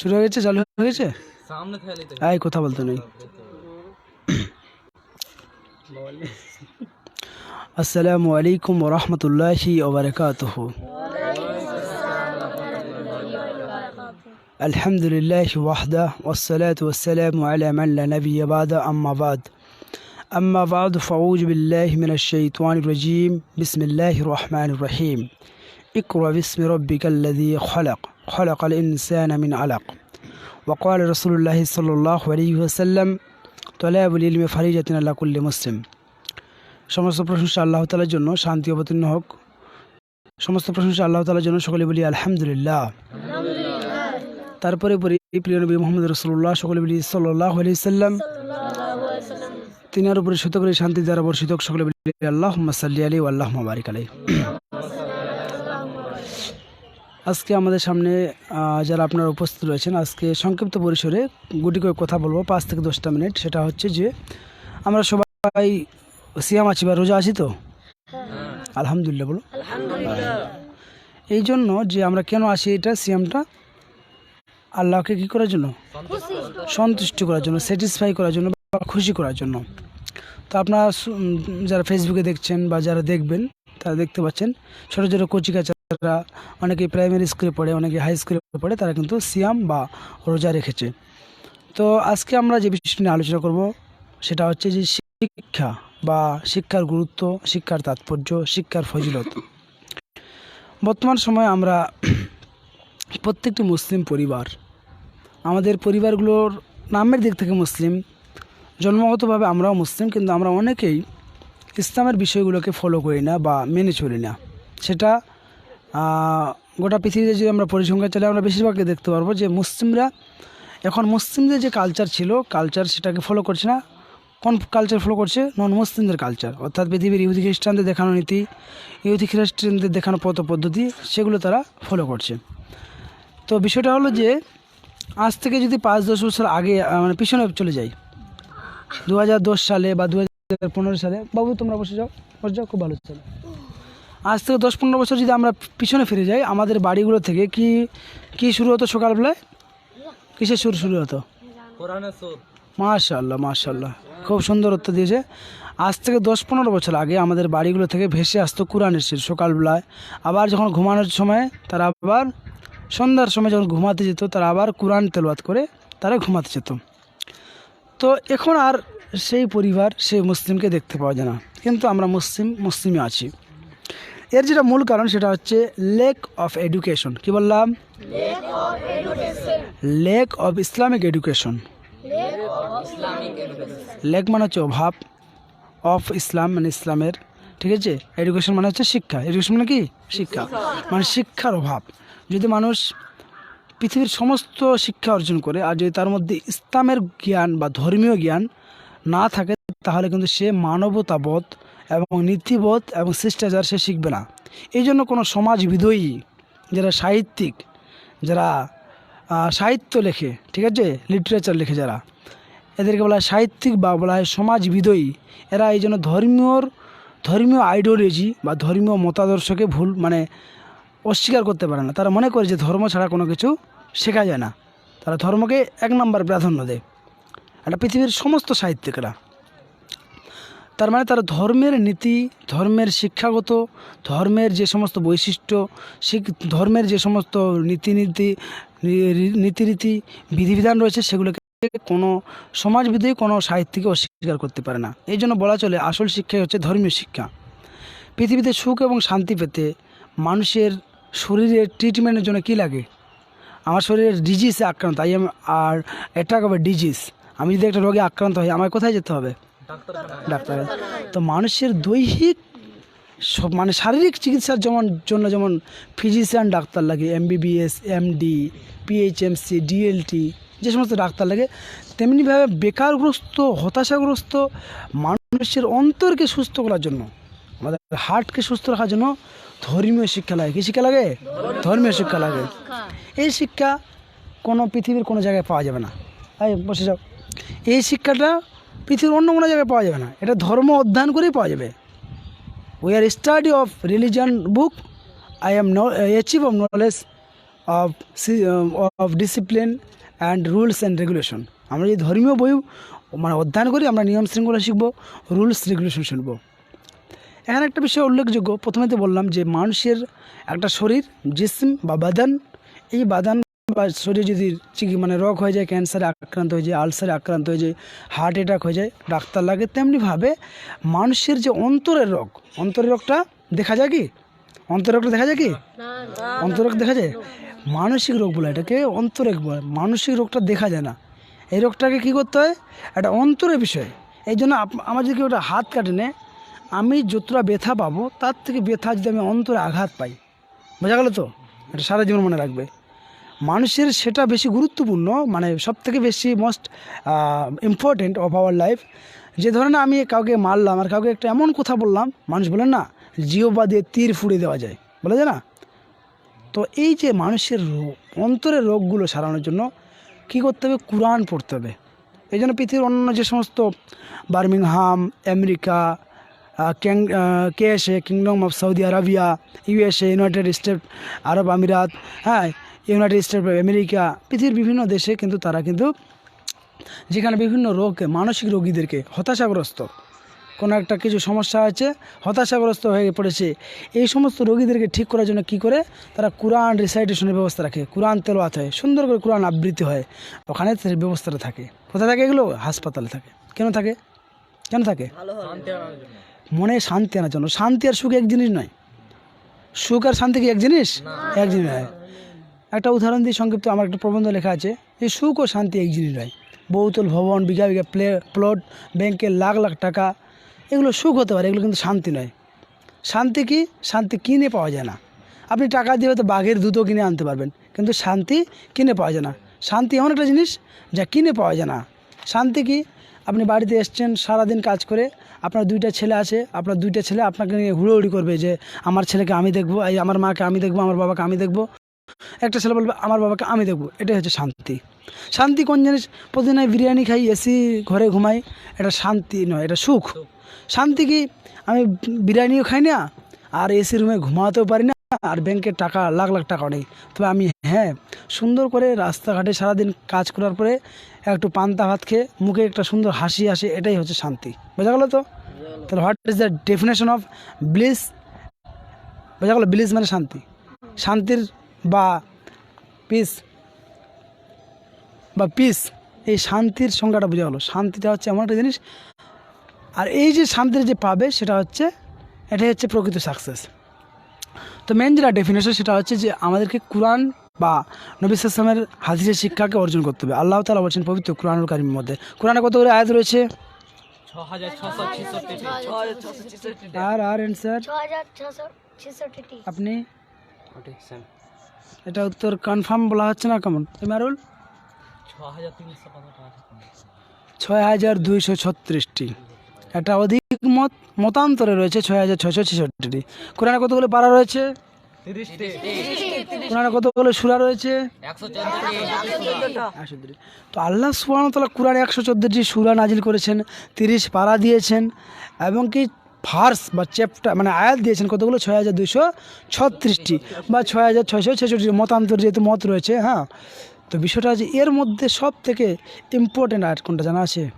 শুরু হয়ে গেছে? চালু হয়ে গেছে? আয় কথা বলতে নেই। الحمد لله وحده والصلاة والسلام على من لا نبي بعد أما بعد أما بعد فأعوذ بالله من الشيطان الرجيم بسم الله الرحمن الرحيم اقرأ باسم ربك الذي خلق خلق الإنسان من علق وقال رسول الله صلى الله عليه وسلم طلاب العلم فريجة على كل مسلم সমস্ত প্রশংসা আল্লাহ তালার জন্য শান্তি অবতীর্ণ হোক সমস্ত প্রশংসা আল্লাহ তালার জন্য সকলে বলি আলহামদুলিল্লাহ তারপরে পরে প্রিয় নবী মোহাম্মদ রসুল্লাহ সকলে বলি সাল্লাহ আলি সাল্লাম তিনার উপরে শত করে শান্তি দ্বারা বর্ষিত হোক, সকলে বলি আল্লাহ সাল্লি আলী আল্লাহ মাবারিক আলাই আজকে আমাদের সামনে যারা আপনারা উপস্থিত রয়েছেন আজকে সংক্ষিপ্ত পরিসরে গুটি করে কথা বলব পাঁচ থেকে দশটা মিনিট। সেটা হচ্ছে যে আমরা সবাই সিয়াম আছি বা রোজা আছি তো? আলহামদুলিল্লাহ বলো এই জন্য যে আমরা কেন আসি এটা সিয়ামটা? আল্লাহকে কি করার জন্য? সন্তুষ্ট করার জন্য স্যাটিসফাই করার জন্য বা খুশি করার জন্য। তো আপনারা যারা ফেসবুকে দেখছেন বা যারা দেখবেন তারা দেখতে পাচ্ছেন ছোটো ছোটো কচি কাচারা অনেকে প্রাইমারি স্কুলে পড়ে, অনেকে হাই স্কুলে পড়ে, তারা কিন্তু সিয়াম বা রোজা রেখেছে। তো আজকে আমরা যে বিষয়টি নিয়ে আলোচনা করব, সেটা হচ্ছে যে শিক্ষা বা শিক্ষার গুরুত্ব, শিক্ষার তাৎপর্য, শিক্ষার ফজিলত। বর্তমান সময়ে আমরা প্রত্যেকটি মুসলিম পরিবার, আমাদের পরিবারগুলোর নামের দিক থেকে মুসলিম, জন্মগতভাবে আমরাও মুসলিম, কিন্তু আমরা অনেকেই ইসলামের বিষয়গুলোকে ফলো করি না বা মেনে চলি না। সেটা গোটা পৃথিবীতে যদি আমরা পরিসংখ্যান চালাই আমরা বেশিরভাগই দেখতে পারব যে মুসলিমরা, এখন মুসলিমদের যে কালচার ছিল কালচার সেটাকে ফলো করছে না। কোন কালচার ফলো করছে? নন মুসলিমদের কালচার অর্থাৎ পৃথিবীর ইহুদি খ্রিস্টানদের দেখানো নীতি, ইহুদি খ্রিস্টানদের দেখানো পথ পদ্ধতি, সেগুলো তারা ফলো করছে। তো বিষয়টা হলো যে, আজ থেকে যদি পাঁচ, দশ বছর আগে মানে পিছনে চলে যাই দু সালে বা দু হাজার পনেরো সালে, বাবু তোমরা বসে যাও বসে যাও, খুব ভালো চলে। আজ থেকে দশ পনেরো বছর যদি আমরা পিছনে ফিরে যাই আমাদের বাড়িগুলো থেকে কি কি শুরু হতো সকালবেলায়? কিসের সুর শুরু হতো? মার্শাল্লাহ মার্শাল্লাহ খুব সুন্দর উত্তর দিয়েছে। আজ থেকে দশ পনেরো বছর আগে আমাদের বাড়িগুলো থেকে ভেসে আসতো কোরআনের সির সকালবেলায়। আবার যখন ঘুমানোর সময় তারা আবার সন্ধ্যার সময় যখন ঘুমাতে যেত তারা আবার কোরআন তেলবাদ করে তারা ঘুমাতে যেত। তো এখন আর সেই পরিবার সেই মুসলিমকে দেখতে পাওয়া যায় না। কিন্তু আমরা মুসলিম মুসলিমে আছি। এর যেটা মূল কারণ সেটা হচ্ছে লেক অফ এডুকেশন। কি বললাম? Lack of Islamic education. Lack মানে হচ্ছে অভাব। অফ ইসলাম মানে ইসলামের, ঠিক আছে? এডুকেশন মানে হচ্ছে শিক্ষা। এডুকেশন মানে কি? শিক্ষা। মানে শিক্ষার অভাব। যদি মানুষ পৃথিবীর সমস্ত শিক্ষা অর্জন করে আর যদি তার মধ্যে ইসলামের জ্ঞান বা ধর্মীয় জ্ঞান না থাকে, তাহলে কিন্তু সে মানবতাবোধ এবং নীতিবোধ এবং শিষ্টাচার সে শিখবে না। এই জন্য কোনো সমাজ বিদয়ী যারা সাহিত্যিক, যারা সাহিত্য লেখে, ঠিক আছে? লিটারেচার লেখে যারা, এদেরকে বলা হয় সাহিত্যিক বা বলা হয় সমাজ বিদয়ী এরা এই জন্য ধর্মীয়র, ধর্মীয় আইডিওলজি বা ধর্মীয় মতাদর্শকে ভুল মানে অস্বীকার করতে পারে না। তারা মনে করে যে ধর্ম ছাড়া কোনো কিছু শেখা যায় না। তারা ধর্মকে এক নম্বর প্রাধান্য দেয়। এটা পৃথিবীর সমস্ত সাহিত্যিকরা তার মানে তারা ধর্মের নীতি, ধর্মের শিক্ষাগত, ধর্মের যে সমস্ত বৈশিষ্ট্য ধর্মের যে সমস্ত নীতিনীতি নীতিরীতি, বিধিবিধান রয়েছে, সেগুলোকে কোনো সমাজবিধি কোনো সাহিত্যকে অস্বীকার করতে পারে না। এই জন্য বলা চলে আসল শিক্ষাই হচ্ছে ধর্মীয় শিক্ষা। পৃথিবীতে সুখ এবং শান্তি পেতে মানুষের শরীরের ট্রিটমেন্টের জন্য কি লাগে? আমার শরীরের ডিজিজে আক্রান্ত আই এম আর অ্যাটাক হবে ডিজিজ আমি যদি একটা রোগে আক্রান্ত হই আমার কোথায় যেতে হবে? ডাক্তার। তো মানুষের দৈহিক সব মানে শারীরিক চিকিৎসার যেমন জন্য যেমন ফিজিশিয়ান ডাক্তার লাগে এমবিবিএস এমডি পিএইচএমসি ডিএলটি যে সমস্ত ডাক্তার লাগে, তেমনিভাবে বেকারগ্রস্ত, হতাশাগ্রস্ত মানুষের অন্তরকে সুস্থ করার জন্য, আমাদের হার্টকে সুস্থ রাখার জন্য ধর্মীয় শিক্ষা লাগে। কী শিক্ষা লাগে? ধর্মীয় শিক্ষা লাগে। এই শিক্ষা কোনো পৃথিবীর কোনো জায়গায় পাওয়া যাবে না। এই বসে যাও। এই শিক্ষাটা পৃথিবীর অন্য কোনো জায়গায় পাওয়া যাবে না। এটা ধর্ম অধ্যয়ন করেই পাওয়া যাবে। We are study of religion book I am achieve of knowledge of of discipline and rules and regulation আমরা যদি ধর্মীয় বই মানে অধ্যয়ন করি, আমরা নিয়ম শৃঙ্খলা শিখব রুলস রেগুলেশন শুনব। এখানে একটা বিষয় উল্লেখযোগ্য। প্রথমে তো বললাম যে, মানুষের একটা শরীর, জিসম বা বাদান, এই বাদান বা শরীর যদি মানে রোগ হয়ে যায় ক্যান্সারে আক্রান্ত হয়ে যায় আলসারে আক্রান্ত হয়ে যায় হার্ট অ্যাটাক হয়ে যায়, ডাক্তার লাগে তেমনিভাবে মানুষের যে অন্তরের রোগ, অন্তরের রোগটা দেখা যায় কি? অন্তরের রোগটা দেখা যায় কি? অন্তরোগ দেখা যায়? মানসিক রোগ বলে এটাকে অন্তরের বলে। মানসিক রোগটা দেখা যায় না। এই রোগটাকে কী করতে হয়? একটা অন্তরের বিষয়। এই জন্য আমার যদি ওটা হাত কাটে নেয় আমি যতটা ব্যথা পাবো, তার থেকে ব্যথা যদি আমি অন্তরে আঘাত পাই, বোঝা গেল তো? এটা সারা জীবন মনে রাখবে। মানুষের সেটা বেশি গুরুত্বপূর্ণ মানে সব থেকে বেশি most important of our life যে ধরেন আমি কাউকে মারলাম আর কাউকে একটা এমন কথা বললাম, মানুষ বলেন না জিওবা দিয়ে তীর ফুড়ে দেওয়া যায়। বলে যায় না? তো এই যে মানুষের রোগ অন্তরের রোগগুলো সারানোর জন্য কী করতে হবে? কোরআন পড়তে হবে। এই জন্য পৃথিবীর অন্যান্য যে সমস্ত Birmingham, America ক্যাং KSA kingdom of Saudi Arabia USA united state আরব আমিরাত হ্যাঁ ইউনাইটেড স্টেট অফ আমেরিকা পৃথিবীর বিভিন্ন দেশে কিন্তু তারা কিন্তু যেখানে বিভিন্ন রোগ মানসিক রোগীদেরকে হতাশাগ্রস্ত। কোনো একটা কিছু সমস্যা আছে হতাশাগ্রস্ত হয়ে পড়েছে। এই সমস্ত রোগীদেরকে ঠিক করার জন্য কি করে? তারা কোরআন রিসাইটেশনের ব্যবস্থা রাখে কোরআন তেলোয়াত হয় সুন্দর করে কোরআন আবৃত্তি হয়। ওখানে সেই ব্যবস্থাটা থাকে। কোথায় থাকে এগুলো? হাসপাতালে থাকে। কেন থাকে? কেন থাকে? শান্তি আনার জন্য। মনে শান্তি আনার জন্য। শান্তি আর সুখ এক জিনিস নয়। সুখ আর শান্তি কি এক জিনিস? এক জিনিস নয়। একটা উদাহরণ দিয়ে সংক্ষিপ্ত আমার একটা প্রবন্ধ লেখা আছে যে সুখ ও শান্তি এক জিনিস নয়। বহুতল ভবন, বিঘা বিঘা প্লে প্লট ব্যাংকে লাখ লাখ টাকা। এগুলো সুখ হতে পারে, এগুলো কিন্তু শান্তি নয়। শান্তি কি? শান্তি কিনে পাওয়া যায় না। আপনি টাকা দিয়ে হয়তো বাঘের দুধও কিনে আনতে পারবেন, কিন্তু শান্তি কিনে পাওয়া যায় না। শান্তি এমন একটা জিনিস যা কিনে পাওয়া যায় না। শান্তি কি? আপনি বাড়িতে এসছেন, সারাদিন কাজ করে, আপনার দুইটা ছেলে আছে, আপনার দুইটা ছেলে আপনাকে নিয়ে হুড়োহুড়ি করবে যে, আমার ছেলেকে আমি দেখব, এই আমার মাকে আমি দেখব, আমার বাবাকে আমি দেখব। একটা ছেলে বলবে, আমার বাবাকে আমি দেখব। এটাই হচ্ছে শান্তি। শান্তি কোন জিনিস? প্রতিদিন বিরিয়ানি খাই এসি ঘরে ঘুমাই, এটা শান্তি নয়, এটা সুখ। শান্তি কি? আমি বিরিয়ানিও খাই না, আর এসি রুমে ঘুমাতেও পারি না, আর ব্যাংকের টাকা, লাখ লাখ টাকা নেই। তবে আমি হ্যাঁ সুন্দর করে রাস্তাঘাটে সারাদিন কাজ করার পরে একটু পান্তা ভাত খেয়ে মুখে একটা সুন্দর হাসি আসে, এটাই হচ্ছে শান্তি। বোঝা গেলো তো? তাহলে what is the definition of bliss বোঝা গেলো? ব্লিস মানে শান্তি। শান্তির বা পিস বা পিস এই শান্তির সংজ্ঞাটা বোঝা গেলো। শান্তিটা হচ্ছে এমন একটা জিনিস। আর এই যে শান্তির যে পাবে সেটা হচ্ছে এটাই হচ্ছে প্রকৃত সাকসেস তো মেন যেটা ডেফিনেশন সেটা হচ্ছে যে আমাদেরকে কোরআন বা নবী ইসলামের হাদিসের শিক্ষাকে অর্জন করতে হবে। আল্লাহ তালা বলছেন পবিত্র কোরআনুল কারিমের মধ্যে। কোরআনে কত করে আয়াত রয়েছে? আর আর অ্যান্সার আপনি? এটা উত্তর কনফার্ম বলা হচ্ছে না কেমন? ইমারুল ছয় হাজার দুইশো ছত্রিশটি। একটা অধিক মত মতান্তরে রয়েছে ছয় হাজার ছয়শো ছেষট্টিটি। কোরআনে কতগুলো পারা রয়েছে? কোরআনে কতগুলো সুরা রয়েছে? তো আল্লাহ সুবাহতাল্লাহ কোরআনে একশো চোদ্দোটি সুরা নাজিল করেছেন তিরিশ পারা দিয়েছেন এবং কি ফার্স বা চ্যাপ্টার মানে আয়াত দিয়েছেন কতগুলো? ছয় হাজার দুশো ছত্রিশটি বা ছয় হাজার ছয়শো ছেষট্টি মতান্তর যেহেতু মত রয়েছে হ্যাঁ? তো বিষয়টা আছে এর মধ্যে সব থেকে ইম্পর্টেন্ট আয়াত কোনটা জানা আছে?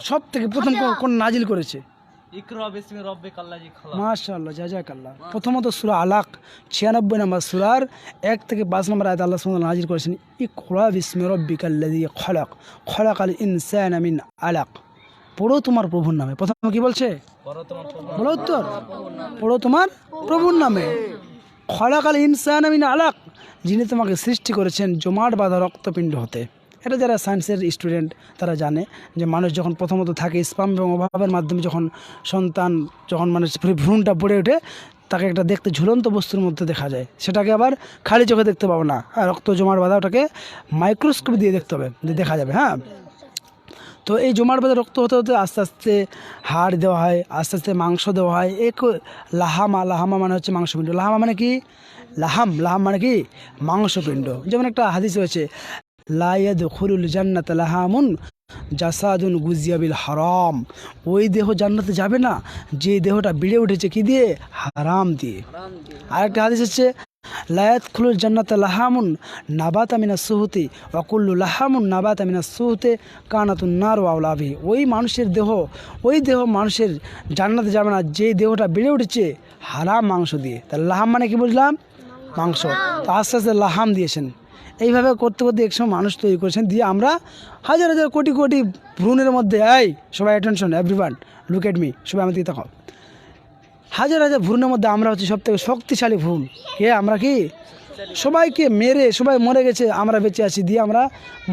সব থেকে প্রথম কোন- নাজিল করেছে? খালা জাজাকাল্লাহ প্রথমত সূরা আলাক ছিয়ানব্বই নম্বর সুরার এক থেকে পাঁচ নম্বর আয়াত আল্লাহ সুবহানাহু নাজির করেছেন ইকরা বিসমি রব্বিকাল্লাযী খলাক। খলাকাল ইনসানা মিন আলাক। পড়ো তোমার প্রভুর নামে। প্রথমে কি বলছে? বলো উত্তর। পড়ো তোমার প্রভুর নামে। খলাকাল ইনসান মিন আলাক যিনি তোমাকে সৃষ্টি করেছেন জমাট বাঁধা রক্তপিণ্ড হতে। এটা যারা সায়েন্সের স্টুডেন্ট তারা জানে যে মানুষ যখন প্রথমত থাকে স্পাম এবং অভাবের মাধ্যমে যখন সন্তান যখন মানুষ ভ্রূণটা পড়ে ওঠে তাকে একটা দেখতে ঝুলন্ত বস্তুর মধ্যে দেখা যায়। সেটাকে আবার খালি চোখে দেখতে পাবো না। আর রক্ত জমাট বাঁধা ওটাকে মাইক্রোস্কোপ দিয়ে দেখতে হবে দেখা যাবে হ্যাঁ? তো এই জমাট বাঁধা রক্ত হতে হতে আস্তে আস্তে হাড় দেওয়া হয় আস্তে আস্তে মাংস দেওয়া হয়। এক লাহামা লাহামা মানে হচ্ছে মাংসপিণ্ড। লাহামা মানে কি? লাহাম লাহাম মানে কি? মাংসপিণ্ড। যেমন একটা হাদিস হয়েছে লাইয়াদ খুরুল জান্নাত লাহামুন জাসাদুন গুজিয়াবিল হারাম। ওই দেহ জান্নাতে যাবে না যে দেহটা বেড়ে উঠেছে কি দিয়ে? হারাম দিয়ে। আর একটা হাদিস হচ্ছে লায়াত খুলুল জান্নাত লাহামুন নাবাত আমিনা সুহুতি অকুল্লু লাহামুন নাবাত আমিনা সুহুতে কানাতুন নার ওয়াউলাভি ওই মানুষের দেহ, ওই দেহ মানুষের জান্নাতে যাবে না যে দেহটা বেড়ে উঠেছে হারাম মাংস দিয়ে। তাহলে লাহাম মানে কি বুঝলাম? মাংস। তো আস্তে আস্তে লাহাম দিয়েছেন। এইভাবে করতে করতে একসময় মানুষ তৈরি করেছেন দিয়ে আমরা হাজার হাজার কোটি কোটি ভ্রূণের মধ্যে, এই, সবাই attention everyone look at me সবাই আমার দিকে তাকাও। হাজার হাজার ভ্রূণের মধ্যে আমরা হচ্ছে সব থেকে শক্তিশালী ভ্রূণ কে? আমরা কি? সবাইকে মেরে, সবাই মরে গেছে, আমরা বেঁচে আছি দিয়ে আমরা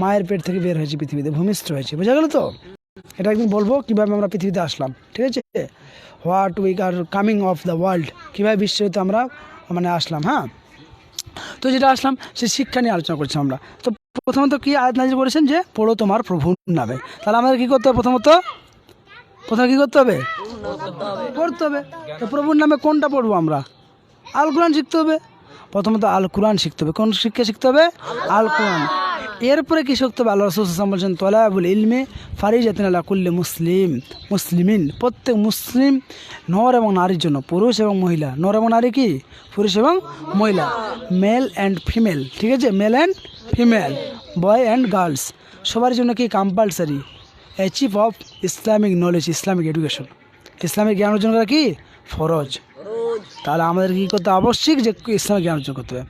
মায়ের পেট থেকে বের হয়েছি পৃথিবীতে, ভূমিষ্ঠ হয়েছি। বোঝা গেল তো? এটা একদিন বলব কীভাবে আমরা পৃথিবীতে আসলাম, ঠিক আছে? What we are coming of the world কীভাবে বিশ্বতে আমরা মানে আসলাম হ্যাঁ? তো যেটা আসলাম সে শিক্ষা নিয়ে আলোচনা করছি আমরা। তো প্রথমত কি আয়াত নাজির করেছেন যে, পড়ো তোমার প্রভুর নামে। তাহলে আমাদের কী করতে হবে প্রথমত? প্রথমে কী করতে হবে? পড়তে হবে। তো প্রভুর নামে কোনটা পড়ব আমরা? আল কোরআন শিখতে হবে। প্রথমত আল কোরআন শিখতে হবে। কোন শিক্ষা শিখতে হবে? আল কোরআন। এরপরে কি শিখতে হবে? আল্লাহ রসুল হাসান বলছেন, তলাবুল ইলমে ফারিজাতিন আল্লাহ কুল্লে মুসলিম, মুসলিমিন। প্রত্যেক মুসলিম নর এবং নারীর জন্য, পুরুষ এবং মহিলা। নর এবং নারী কি? পুরুষ এবং মহিলা। Male and female. ঠিক আছে? Male and female. Boy and girls. সবার জন্য কি compulsory achieve of Islamic knowledge Islamic education Islamic জ্ঞান অর্জন করা কি? ফরজ। তাহলে আমাদের কী করতে আবশ্যিক যে ইসলামের জ্ঞান অর্জন করতে হবে।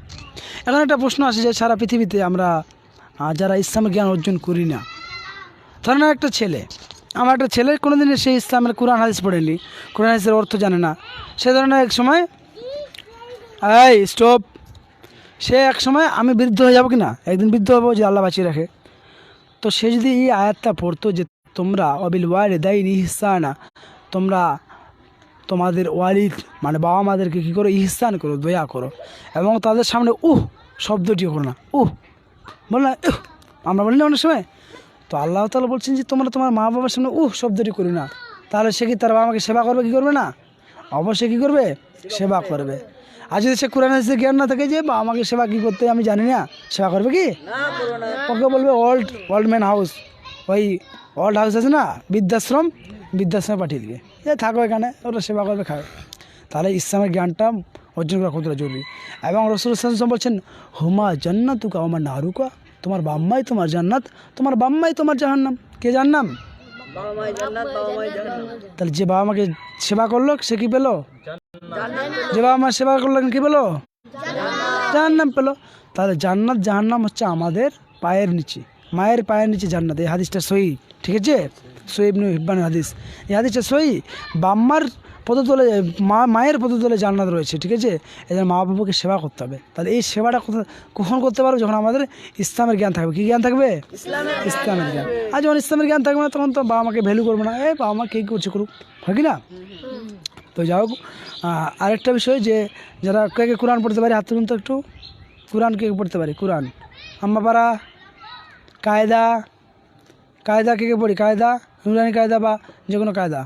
এখন একটা প্রশ্ন আসে যে সারা পৃথিবীতে আমরা যারা ইসলামের জ্ঞান অর্জন করি না ধরেন একটা ছেলে আমার একটা ছেলে কোনোদিন সে ইসলামের কোরআন হাদিস পড়েনি কোরআন হাদিসের অর্থ জানে না। সে ধরনের এক সময় এই স্টপ সে এক সময় আমি বৃদ্ধ হয়ে যাব কি না একদিন বৃদ্ধ হব যে আল্লাহ বাঁচিয়ে রাখে। তো সে যদি এই আয়াতটা পড়তো যে তোমরা অবিল ওয়ারে দায়ী ইহসানা তোমরা তোমাদের ওয়ালিদ মানে বাবা মাদেরকে কী করো? ইহসান করো, দয়া করো। এবং তাদের সামনে, উহ, শব্দটি করো না, উহ, বল না আমরা বলি না অনেক সময়। তো আল্লাহ তালা বলছেন যে, তোমরা তোমার মা বাবার সামনে, উহ, শব্দটি করি না। তাহলে সে কি তার বাবা মাকে সেবা করবে, কী করবে না? অবশ্যই কী করবে? সেবা করবে। আর যদি সে কোরআন হাদিসের জ্ঞান না থাকে যে, বাবা আমাকে সেবা কী করতে আমি জানি না, সেবা করবে কি? ওকে বলবে ওল্ড ওল্ড ম্যান হাউস ওই ওল্ড হাউস আছে না, বৃদ্ধাশ্রম? বৃদ্ধাশ্রমে পাঠিয়ে দিবে। যে থাকো এখানে ওরা সেবা করবে খাবে। তাহলে ইসলামের জ্ঞানটা অর্জন করা কতটা জরুরি? এবং রসুল ইসলাম বলছেন হুমা জান্নাত তুকা আমার নারুকা তোমার বাম্মাই তোমার জান্নাত তোমার বাম্মাই তোমার জাহান্নাম। কে জান্নাম তাহলে যে বাবা মাকে সেবা করল সে কি পেল? যে বাবা মা সেবা করল কি পেল? জাহান্নাম পেল। তাহলে জান্নাত জাহান্নাম হচ্ছে আমাদের পায়ের নিচে মায়ের পায়ের নিচে জান্নাত। এই হাদিসটা সই ঠিক আছে? সই ইবনু হিব্বান হাদিস। এই হাদিসটা সই বাম্মার পদতলে মা মায়ের পদতলে জান্নাত রয়েছে ঠিক আছে? এদের মা বাবাকে সেবা করতে হবে। তাহলে এই সেবাটা কোথা কখন করতে পারব? যখন আমাদের ইসলামের জ্ঞান থাকবে। কী জ্ঞান থাকবে? ইসলামের জ্ঞান। আর যখন ইসলামের জ্ঞান থাকবে না তখন তো বাবা মাকে ভ্যালু করব না। এ বাবা মা কে করছে করুক হয় কি না? তো যাই হোক আরেকটা বিষয় যে যারা কে কে কোরআন পড়তে পারে হাত তুলুন তো একটু। কোরআন কে কে পড়তে পারে? কোরআন। আম্মাপাড়া কায়দা কায়দা কে কে পড়ি? কায়দা নুরানি কায়দা বা যে কোনো কায়দা।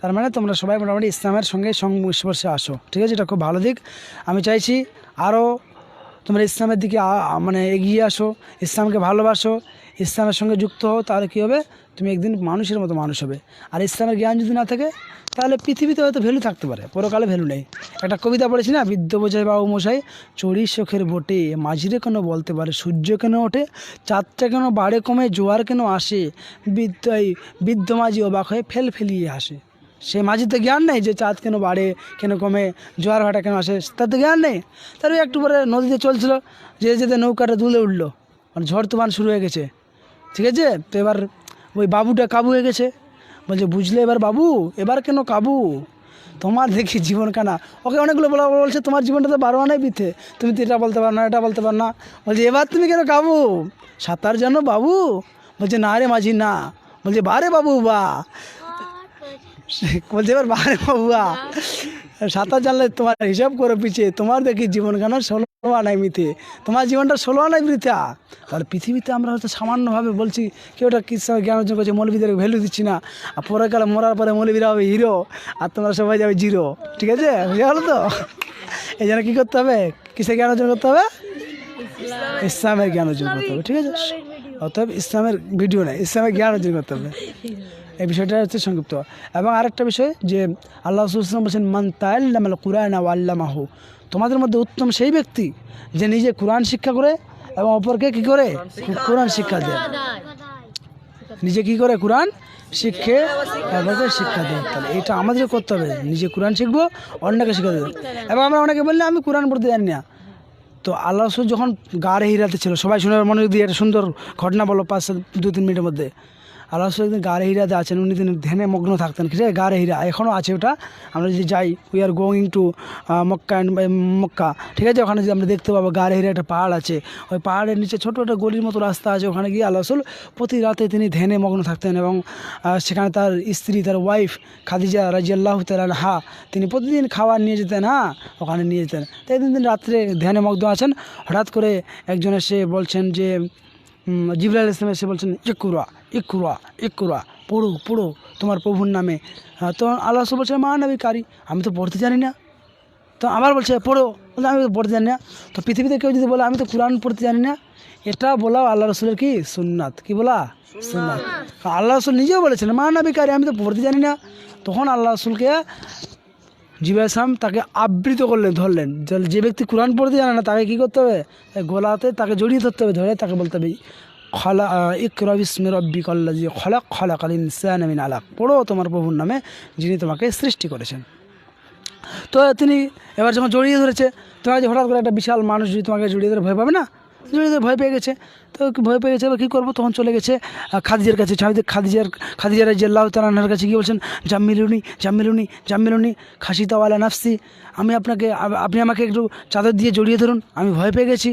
তার মানে তোমরা সবাই মোটামুটি ইসলামের সঙ্গে সংস্পর্শে আসো। ঠিক আছে? এটা খুব ভালো দিক। আমি চাইছি আরও তোমরা ইসলামের দিকে মানে এগিয়ে আসো, ইসলামকে ভালোবাসো। ইসলামের সঙ্গে যুক্ত হও, তাহলে কী হবে? তুমি একদিন মানুষের মতো মানুষ হবে। আর ইসলামের জ্ঞান যদি না থাকে, তাহলে পৃথিবীতে হয়তো ভ্যালু থাকতে পারে, পরকালে ভ্যালু নেই। একটা কবিতা পড়েছি না? বিদ্য বোঝাই বাবু মশাই চড়ি শোখের বোটে, মাঝিরে কেন বলতে পারে, সূর্য কেন ওঠে, চাঁদটা কেন বাড়ে কমে, জোয়ার কেন আসে, বৃদ্ধ এই বৃদ্ধ মাঝি অবাক হয়ে ফেল ফেলিয়ে আসে। সে মাঝির তো জ্ঞান নেই যে চাঁদ কেন বাড়ে, কেন কমে, জোয়ার ভাটা কেন আসে তার তো জ্ঞান নেই। তার ওই একটু পরে নদীতে চলছিল যেতে যেতে নৌকাটা দুলে উঠল মানে ঝড় তুফান শুরু হয়ে গেছে। ঠিক আছে? তো এবার ওই বাবুটা কাবু হয়ে গেছে। বলছে, বুঝলে এবার বাবু? এবার কেন কাবু? তোমার দেখি জীবন কানা। ওকে অনেকগুলো বলা বলছে, তোমার জীবনটা তো বারো আনাই বিথে। তুমি তো এটা বলতে পারো না, এটা বলতে পারো না। বলছে, এবার তুমি কেন কাবু? সাঁতার জানো বাবু? বলছে, না রে মাঝি, না। বলছে, বারে বাবু বা। বলছে, এবার বারে বাবুয়া সাঁতার জানলে তোমার হিসাব করে পিছিয়ে তোমার দেখি জীবন কেন ষোলো আনাই মিথে, তোমার জীবনটা ষোলো আনাই বৃথা। তাহলে পৃথিবীতে আমরা হয়তো সামান্যভাবে বলছি, কেউ ওটা কৃষক জ্ঞান অর্জন করছে, মৌলবীদের ভ্যালু দিচ্ছি না। আর পরে মরার পরে মৌলবীরা হবে হিরো, আর তোমরা সবাই যাবে জিরো। ঠিক আছে? বুঝে গেলো তো? এই জন্য কী করতে হবে? কিসের জ্ঞান অর্জন করতে হবে? ইসলামের জ্ঞান অর্জন করতে হবে, ঠিক আছে? অতএব ইসলামের ভিডিও নেই ইসলামের জ্ঞান অর্জন করতে হবে। এই বিষয়টা হচ্ছে সংক্ষিপ্ত। এবং আরেকটা বিষয় যে আল্লাহ রসুলাম বলছেন, মান তাল্লামাল কুরআন আল্লামাহু। তোমাদের মধ্যে উত্তম সেই ব্যক্তি যে নিজে কোরআন শিক্ষা করে এবং অপরকে কি করে? কোরআন শিক্ষা দেয়। নিজে কি করে? কোরআন শিখে অপরকে শিক্ষা দেয়। তাহলে এটা আমাদের করতে হবে। নিজে কোরআন শিখব, অন্যকে শিক্ষা দেবো। এবং আমরা অনেকে বললে, আমি কোরআন পড়তে জানি না। তো আল্লাহ রসুল যখন গাড়ে হিরাতে ছিল, সবাই শুনে মনে দিয়ে একটা সুন্দর ঘটনা বলো পাঁচ, দু, তিন মিনিটের মধ্যে। আল্লাহ রসুল একদিন গাড়ে হিরাতে আছেন, উনি তিনি ধ্যানে মগ্ন থাকতেন, ঠিক আছে? গাড়ে হিরা এখনও আছে ওটা। আমরা যদি যাই we are going to Mecca and Mecca, ঠিক আছে? ওখানে যদি আমরা দেখতে পাবো গাড়ে হিরা একটা পাহাড় আছে। ওই পাহাড়ের নিচে ছোটো একটা গলির মতো রাস্তা আছে, ওখানে গিয়ে আল্লাহ রসুল প্রতি রাতে তিনি ধ্যানে মগ্ন থাকতেন এবং সেখানে তার স্ত্রী, তার ওয়াইফ খাদিজা রাজিয়াল্লাহ হা তিনি প্রতিদিন খাবার নিয়ে যেতেন হ্যাঁ? ওখানে নিয়ে যেতেন। তো একদিন দিন রাত্রে ধ্যানে মগ্ন আছেন। হঠাৎ করে একজন এসে বলছেন যে জিবরাল ইসলাম এসে বলছেন, ইকুরা ইকুরা ইকুরা পড়ো পড়ো তোমার প্রভুর নামে। তো আল্লাহ রসুল বলছে মা নবী কারি আমি তো পড়তে জানি না। তো আবার বলছে পড়ো। বলছে, আমি তো পড়তে জানি না। তো পৃথিবীতে কেউ যদি বলে আমি তো কোরআন পড়তে জানি না এটা বলা আল্লাহ রসুলের কি? সুন্নাত। কি বলা? সুন্নাত। আল্লাহ রসুল নিজেও বলেছেন মা নবী কারি আমি তো পড়তে জানি না। তখন আল্লাহ রসুলকে জিবা ইসলাম তাকে আবৃত করলেন ধরলেন। যে- ব্যক্তি কোরআন পড়তে জানে না তাকে কী করতে হবে? গলাতে তাকে জড়িয়ে ধরতে হবে ধরে তাকে বলতে হবে। পড়ো তোমার প্রভুর নামে, যিনি তোমাকে সৃষ্টি করেছেন। তো তিনি এবার যখন জড়িয়ে ধরেছে তোমার যে হঠাৎ করে একটা বিশাল মানুষ যদি তোমাকে জড়িয়ে ধরে ভয় পাবে না? জড়িয়ে ধরে ভয় পেয়ে গেছে। তো ভয় পেয়ে গেছে, এবার কী করব? তখন চলে গেছে খাদিজার কাছে। ছাড়িতে খাদিজার খাদিজার জেল্লাহ তালার কাছে গিয়ে বলছেন, জাম্মিলুনি জাম্মিলুনি জাম্মিলুনি, খাসিতাওয়ালা নাফসি, আমি আপনাকে আপনি আমাকে একটু চাদর দিয়ে জড়িয়ে ধরুন, আমি ভয় পেয়ে গেছি।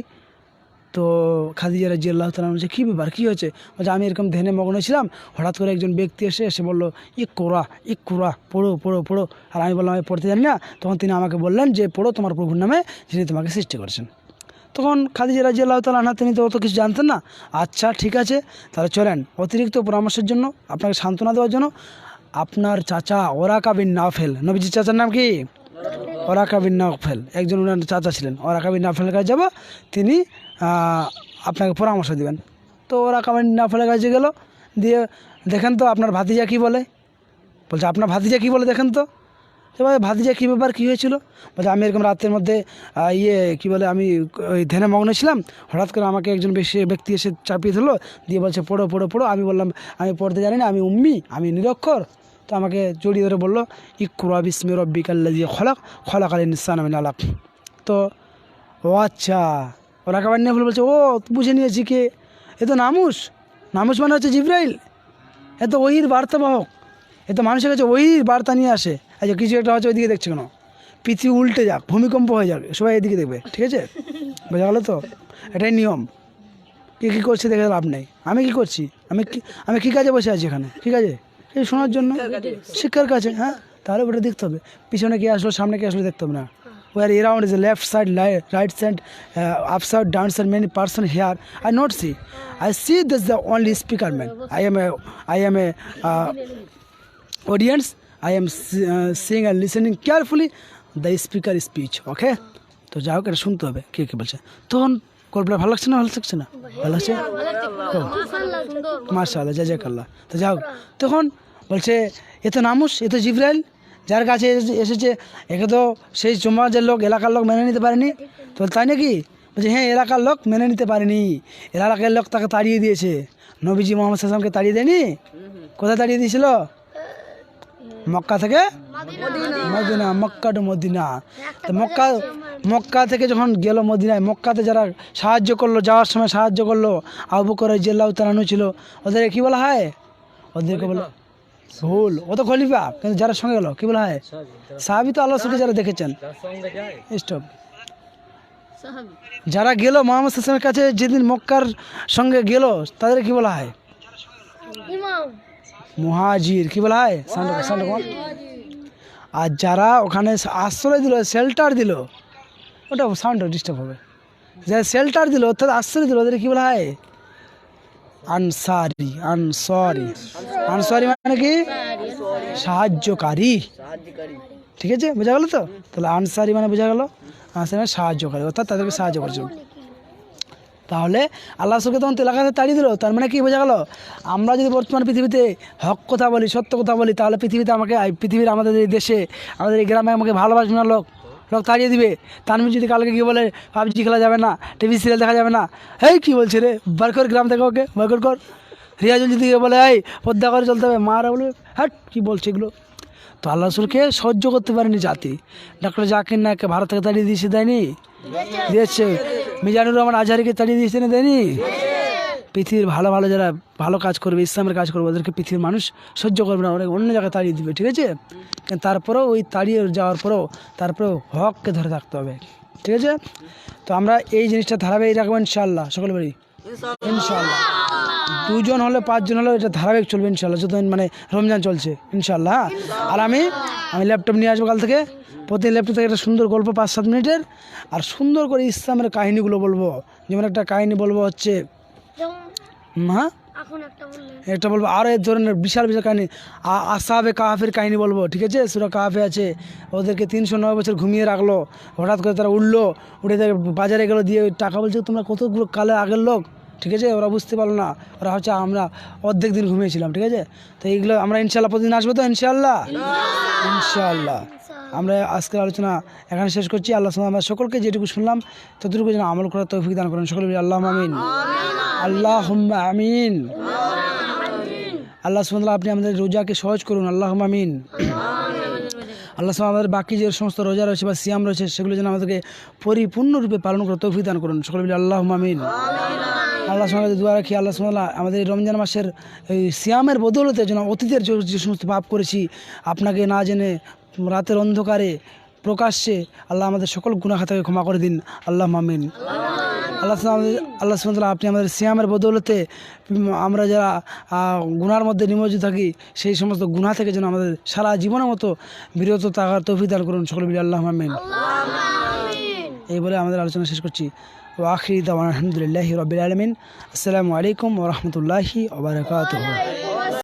তো খাদিজা রাজি আল্লাহ তালা বলছে, কী ব্যাপার? কী হয়েছে? বলছে, আমি এরকম ধ্যানে মগ্ন ছিলাম, হঠাৎ করে একজন ব্যক্তি এসে এসে বলল ই কোরা ই কোরা পড়ো পড়ো পড়ো। আর আমি বললাম, আমি পড়তে জানি না। তখন তিনি আমাকে বললেন যে, পড়ো, তোমার প্রভুর নামে যিনি তোমাকে সৃষ্টি করেছেন। তখন খাদিজা রাজি আল্লাহ তালা না তিনি তো অত কিছু জানতেন না। আচ্ছা ঠিক আছে, তাহলে চলেন, অতিরিক্ত পরামর্শের জন্য, আপনাকে সান্ত্বনা দেওয়ার জন্য, আপনার চাচা ওরাকা বিন নাফেল, নবীজির চাচার নাম কি? ওরাকা বিন নাফেল, একজন ওনার চাচা ছিলেন। ওরাকা বিন নাফেলের কাছে যাব, তিনি আপনাকে পরামর্শ দিবেন। তো ওরা ওরাকা না নাফেলের কাছে গেল। দিয়ে দেখেন তো আপনার ভাতিজা কি বলে? বলছে, আপনার ভাতিজা কি বলে দেখেন তো? এবার ভাতিজা কী ব্যাপার? কী হয়েছিল? বলছে, আমি এরকম রাতের মধ্যে ইয়ে কী বলে, আমি ওই ধ্যানে মগ্ন ছিলাম। হঠাৎ করে আমাকে একজন বেশি ব্যক্তি এসে চাপিয়ে ধরলো। দিয়ে বলছে, পড়ো পড়ো পড়ো। আমি বললাম, আমি পড়তে জানি না, আমি উম্মি, আমি নিরক্ষর। তো আমাকে জড়িয়ে ধরে বলল, ইকুরা বিস্মি রব্বিকাল্লা দিয়ে খলাক খলাক আলী নিসান আমি আলাপ তো, ও আচ্ছা। ওরা খাবার নিয়ে বলছে, ও, বুঝে নিয়েছি কে? এ তো নামুস। নামুস মানে হচ্ছে জিব্রাইল। এ তো ওহির বার্তাবাহক। এ তো মানুষের কাছে ওই বার্তা নিয়ে আসে। আচ্ছা কিছু একটা হচ্ছে ওইদিকে দেখছে কেন? পৃথিবী উল্টে যাক, ভূমিকম্প হয়ে যাক সবাই এদিকে দেখবে, ঠিক আছে? বোঝা গেলো তো? এটাই নিয়ম। কে কী করছে দেখে লাভ নেই। আমি কি করছি? আমি কি, আমি কী কাজে বসে আছি এখানে? ঠিক আছে? এই শোনার জন্য? শিক্ষার কাছে হ্যাঁ? তাহলে ওটা দেখতে হবে। পিছনে কে আসলো, সামনে কে আসলো দেখতে হবে না। War around is left side right side up side down side many person here I not see I see this the only speaker man I am a I am a audience. I am uh, seeing and listening carefully the speaker speech okay? তো যাই হোক এটা শুনতে হবে। কে কে বলছে? তখন গল্পটা ভালো লাগছে না? ভালো লাগছে না? ভালো লাগছে? মার্শাল্লাহ কাল্লা তো যাই হোক তখন বলছে এ তো নামুস এ তো জিব্রাইল। যার কাছে এসে- এসেছে, একে তো সেই সমাজের লোক, এলাকার লোক মেনে নিতে পারেনি। তো তাই নাকি? বলছে হ্যাঁ এলাকার লোক মেনে নিতে পারেনি। এলাকার লোক তাকে তাড়িয়ে দিয়েছে। নবীজি মোহাম্মদ সাল্লামকে তাড়িয়ে দেয়নি? কোথায় তাড়িয়ে দিয়েছিল? মক্কা থেকে? মদিনা। Mecca to Medina. তো মক্কা মক্কা থেকে যখন গেল মদিনায়, মক্কাতে যারা সাহায্য করল, যাওয়ার সময় সাহায্য করল, আবু করে জেল্লাউ তালানু ছিল ওদের কি বলা হয়? ওদেরকে বলো ভুল। ও তো খলিফা কিন্তু যারা সঙ্গে গেলো কি বলা হয়? সাহাবি তো আল্লাহ যারা দেখেছেন। স্টপ। যারা গেল মোহাম্মদ হাসানের কাছে যেদিন মক্কার সঙ্গে গেল তাদের কি বলা হয়? মুহাজির কি বলা হয়। আর যারা ওখানে আশ্রয় দিল শেল্টার দিল ওটা সাউন্ড ডিস্টার্ব হবে। যারা শেল্টার দিল অর্থাৎ আশ্রয় দিল ওদের কি বলা হয়? আনসারি, আনসরি। আনসরি মানে কি? সাহায্যকারী। ঠিক আছে? বোঝা গেল তো? তাহলে আনসারি মানে বোঝা গেল? আনসারি মানে সাহায্যকারী, অর্থাৎ তাদেরকে সাহায্য করছে তাহলে আল্লাহ রসুলকে তখন তেলাকাতে তাড়িয়ে দিল। তার মানে কি বোঝা গেল? আমরা যদি বর্তমান পৃথিবীতে হক কথা বলি, সত্য কথা বলি, তাহলে পৃথিবীতে আমাকে পৃথিবীর আমাদের এই দেশে, আমাদের এই গ্রামে আমাকে ভালোবাসবে না লোক। লোক তাড়িয়ে দিবে। তানমির যদি কালকে কি বলে, পাবজি খেলা যাবে না, টিভি সিরিয়াল দেখা যাবে না, এই কি বলছে রে? বার কর গ্রাম থেকে ওকে, বার কর রিয়াজুল যদি বলে, এই, পদ্মা করে চলতে হবে মারা বলে হ্যাট কী বলছে এগুলো? তো আল্লাহ রসুলকে সহ্য করতে পারেনি জাতি। ডক্টর জাকির নায়ককে ভারত থেকে তাড়িয়ে দিয়েছে দেয়নি? দিয়েছে। মিজানুর রহমান আজহারিকে তাড়িয়ে দিয়েছে না দেয়নি? পৃথিবীর ভালো ভালো যারা ভালো কাজ করবে ইসলামের কাজ করবে ওদেরকে পৃথিবীর মানুষ সহ্য করবে না ওরা অন্য জায়গায় তাড়িয়ে দিবে ঠিক আছে? তারপরেও ওই তাড়িয়ে যাওয়ার পরেও তারপরেও হককে ধরে থাকতে হবে ঠিক আছে? তো আমরা এই জিনিসটা ধারাবাহিক রাখব ইনশাল্লাহ সকলে বাড়ি ইনশাল্লাহ দুজন হলে পাঁচজন হলে এটা ধারাবাহিক চলবে ইনশাল্লাহ যতদিন মানে রমজান চলছে ইনশাল্লাহ হ্যাঁ? আর আমি আমি ল্যাপটপ নিয়ে আসব কাল থেকে প্রতি ল্যাপটপ থেকে একটা সুন্দর গল্প পাঁচ সাত মিনিটের আর সুন্দর করে ইসলামের কাহিনীগুলো বলব। যেমন একটা কাহিনী বলব হচ্ছে হ্যাঁ একটা বলব আরও এই ধরনের বিশাল বিশাল কাহিনী। আসাবে কাহাফের কাহিনী বলব ঠিক আছে? সুরা কাহাফে আছে। ওদেরকে তিনশো নয় বছর ঘুমিয়ে রাখল। হঠাৎ করে তারা উঠল উঠে বাজারে গেলো দিয়ে ওই টাকা বলছে তোমরা কতগুলো কালে আগের লোক? ঠিক আছে? ওরা বুঝতে পারল না। ওরা হচ্ছে আমরা অর্ধেক দিন ঘুমিয়েছিলাম। ঠিক আছে? তো এইগুলো আমরা ইনশাল্লাহ প্রতিদিন আসব তো ইনশাল্লাহ ইনশাল্লাহ আমরা আজকের আলোচনা এখানে শেষ করছি। আল্লাহ আমরা সকলকে যেটুকু শুনলাম, ততটুকু যেন আমল করার তৌফিক দান করেন। সকলে আল্লাহ আমিন। আল্লাহ আমিন। আল্লাহ সুবহানাহু আপনি আমাদের রোজাকে সহজ করুন। আল্লাহ আমিন। আল্লাহ সুবহানাহু আমাদের বাকি যে সমস্ত রোজা রয়েছে বা সিয়াম রয়েছে, সেগুলো যেন আমাদেরকে পরিপূর্ণরূপে পালন করে তৌফিক দান করুন। সকলে বলি আল্লাহ আমিন। আল্লাহ সুবহানাহু দোয়া রাখি। আল্লাহ সুবহানাহু আমাদের রমজান মাসের এই সিয়ামের বদৌলতে যেন অতীতের যে সমস্ত পাপ করেছি, আপনাকে না জেনে রাতের অন্ধকারে প্রকাশ্যে আল্লাহ আমাদের সকল গুনাহ খাতাকে ক্ষমা করে দিন। আল্লাহ মামিন আল্লাহ আল্লাহ সুবহানাহু আপনি আমাদের সিয়ামের বদৌলতে আমরা যারা গুনার মধ্যে নিমজ্জিত থাকি, সেই সমস্ত গুনাহ থেকে যেন আমাদের সারা জীবনের মতো বিরত থাকার তৌফিক দান করুন সকল বিলি আল্লাহ মামিন এই বলে আমাদের আলোচনা শেষ করছি। ও আলহামদুলিল্লাহি রবিল আলমিন। আসসালামু আলাইকুম ওরহমতুল্লাহি ওবরাকাতুহ